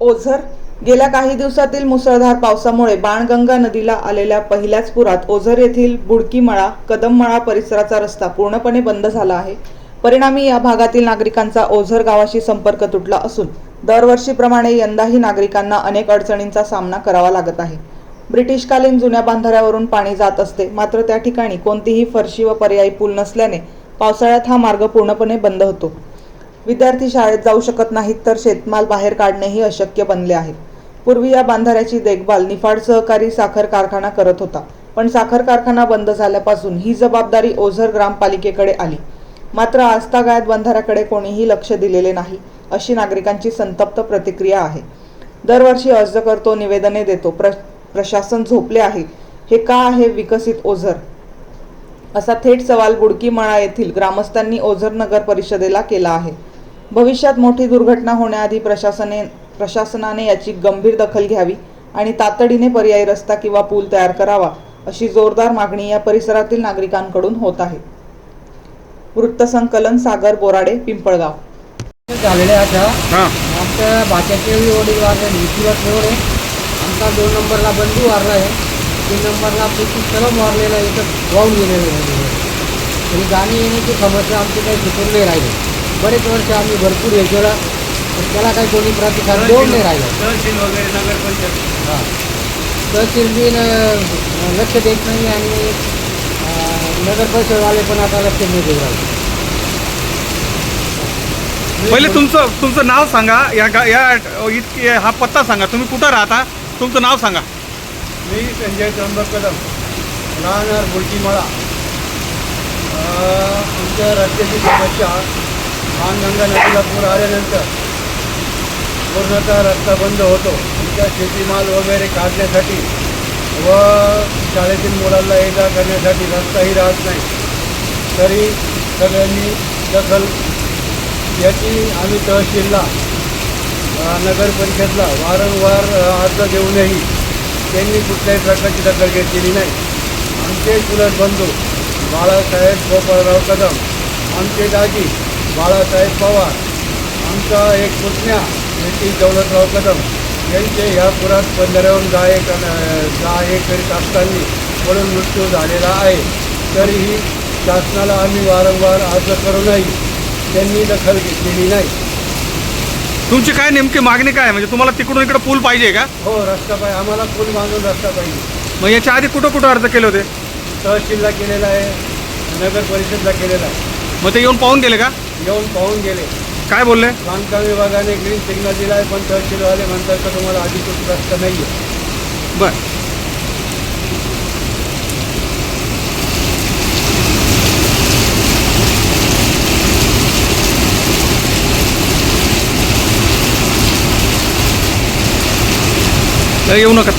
ओझर. गेल्या काही दिवसातील मुसळधार पावसामुळे बाणगंगा नदीला आलेल्या पहिल्याच पुरात ओझर येथील बुडकीमळा कदममळा परिसराचा रस्ता पूर्णपणे बंद झाला आहे. परिणामी या भागातील नागरिकांचा ओझर गावाशी संपर्क तुटला असून दरवर्षीप्रमाणे यंदाही नागरिकांना अनेक अडचणींचा सामना करावा लागत आहे. ब्रिटिशकालीन जुन्या बांधाऱ्यावरून पाणी जात असते मात्र त्या ठिकाणी कोणतीही फरशी व पर्यायी पूल नसल्याने पावसाळ्यात हा मार्ग पूर्णपणे बंद होतो. विद्यार्थी शाळेत जाऊ शकत नाहीत तर शेतमाल बाहेर काढणेही अशक्य बनले आहे. पूर्वी या बांधाऱ्याची देखभाल निफाड सहकारी साखर कारखाना करत होता. पण साखर कारखाना बंद झाल्यापासून ही जबाबदारी ओझर ग्रामपालिकेकडे आली. मात्र आस्थागायत बंधाऱ्याकडे कोणीही लक्ष दिलेले नाही अशी नागरिकांची संतप्त प्रतिक्रिया आहे. दरवर्षी अर्ज करतो निवेदने देतो प्र प्रशासन झोपले आहे. हे का आहे विकसित ओझर? असा थेट सवाल बुडकीमळा येथील ग्रामस्थांनी ओझर नगर परिषदेला केला आहे. भविष्यात मोठी दुर्घटना होण्याआधी प्रशासने प्रशासनाने याची गंभीर दखल घ्यावी आणि तातडीने पर्यायी रस्ता किंवा पूल तयार करावा अशी जोरदार मागणी या परिसरातील नागरिकांकडून होत आहे. वृत्तसंकलन सागर बोराडे पिंपळगाव. झालेले आता हां. आमच्या भाच्याचे वडील वारले निशिवत एवढे आमचा दोन नंबरला बंधू वारला आहे. तीन नंबरला पृथ्वी कलम वारलेला आहे इथं वाहून गेलेलं आहे. आणि जाणी येण्याची समस्या आमची काही सुटून नाही राहिली. बरेच वर्ष आम्ही भरपूर हे केलं. पण त्याला काही कोणी प्रतिसाद देऊन नाही राहिलं. तहसील वगैरे नगर पंचायत हां. तहसील बी न- लक्ष देत नाही आणि अं, नगर परिषदवाले पण आता लक्ष नाही देऊ राहिले. पहिले तुमचं तुमचं नाव सांगा. या गा या इतकी हा पत्ता सांगा. तुम्ही कुठं राहता? तुमचं नाव सांगा. मी संजय त्र्यंबक कदम. राहणार बुलटीमळा आमच्या रस्त्याची समस्या मानगंगा नदीला पूर आल्यानंतर पूर्णतः रस्ता बंद होतो. आमच्या शेतीमाल वगैरे काढण्यासाठी व शाळेतील मुलांना ये जा करण्यासाठी रस्ताही राहत नाही. तरी सगळ्यांनी दखल याची आम्ही तहसीलला नगर परिषदला वारंवार अर्ज देऊनही त्यांनी कुठल्याही प्रकारची दखल घेतलेली नाही. आमचे चुलत बंधू बाळासाहेब गोपाळराव कदम आमचे दाजी बाळासाहेब पवार आमचा एक पुतण्या नितीश दौलतराव कदम यांचे ह्या पुरात बंधाऱ्यावरून दहा एक दहा एक करीत असताना पडून मृत्यू झालेला आहे. तरीही शासनाला आम्ही वारंवार अर्ज करूनही त्यांनी दखल घेतलेली नाही. तुमची काय नेमकी मागणी काय? म्हणजे तुम्हाला तिकडून इकडे पूल पाहिजे का? हो रस्ता पाहिजे. आम्हाला पूल बांधून रस्ता पाहिजे. मग याच्या आधी कुठं कुठं अर्ज केले होते? तहसीलला केलेला आहे नगर परिषदला केलेला आहे. मग ते येऊन पाहून गेले का? येऊन पाहून गेले. काय बोलले? बांधकाम विभागाने ग्रीन सिग्नल दिला आहे पण तहसीलवाले म्हणतात का तुम्हाला अधिकृत रस्ता नाही आहे बर येऊ नका.